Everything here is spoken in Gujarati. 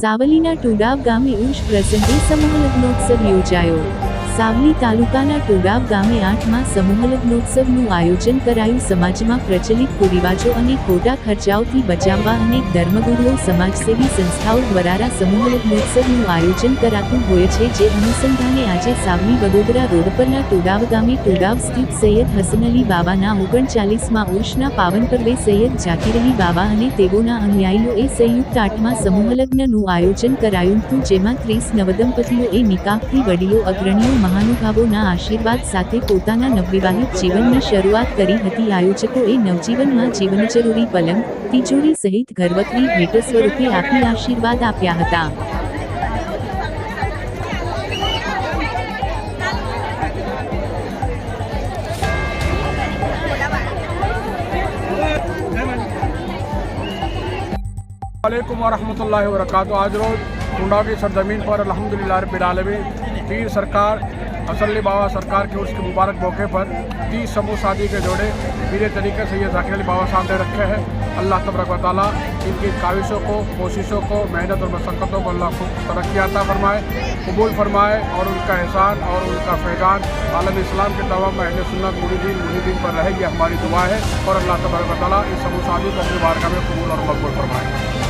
સાવલીના ટુડાવ ગામે ઉષ પ્રસંગે સમૂહ લગ્નોત્સવ યોજાયો. સાવલી તાલુકાના ટોડાવ ગામે આઠમાં સમૂહલગ્નોત્સવનું આયોજન કરાયું. સમાજમાં પ્રચલિત કુરિવાજો અને ખોટા ખર્ચાઓથી બચાવવા અનેક ધર્મગુરુઓ, સમાજસેવી સંસ્થાઓ દ્વારા સમૂહલગ્નોત્સવનું આયોજન કરાતું હોય છે, જે અનુસંધાને આજે સાવલી વડોદરા રોડ પરના ટોડાવ ગામે ટોડાવ સ્થિત સૈયદ હસન અલી બાબાના ઓગણચાલીસમાં ઉર્ષના પાવન પર્વે સૈયદ જાકીર અલી બાબા અને તેઓના અનુયાયીઓએ સંયુક્ત આઠમાં સમૂહલગ્નનું આયોજન કરાયું હતું, જેમાં ત્રીસ નવદંપતિઓએ નિકાહથી વડીલો, અગ્રણીઓ મહાનુભાવોના આશીર્વાદ સાથે પોતાના નવવિવાહિત જીવનની શરૂઆત કરી હતી આયોજકોએ નવજીવનમાં જીવન જરૂરી પલંગ તિજોરી સહિત ઘરવખરી ભેટ સ્વરૂપે આપી આશીર્વાદ આપ્યા હતા वालेकुम वरहमतुल्लाहि वबरकातुहू आज रोज टुंडा की सरजमीन पर अल्हम्दुलिल्लाह रब्बिल आलमीन पीर सरकार असली बाबा सरकार के उसके मुबारक मौके पर तीस समूह शादी के जोड़े मेरे तरीके से ये जाकिर अली बाबा साहब ने रखे हैं। अल्लाह तबरक व ताली इनकी काविशों को, कोशिशों को, मेहनत और मशक्क़तों को अल्लाह खूब तरक्की आता फरमाए, कबूल फरमाए और उनका एहसान और उनका फैजान आलम इस्लाम के तमाम अहल सुन्नत मुरीदीन मुरीदीन पर रहे ये हमारी दुआ है और अल्लाह तबरक व ताली इस समूह शादी को अपनी बारगाह में कबूल और मकबूल फरमाए।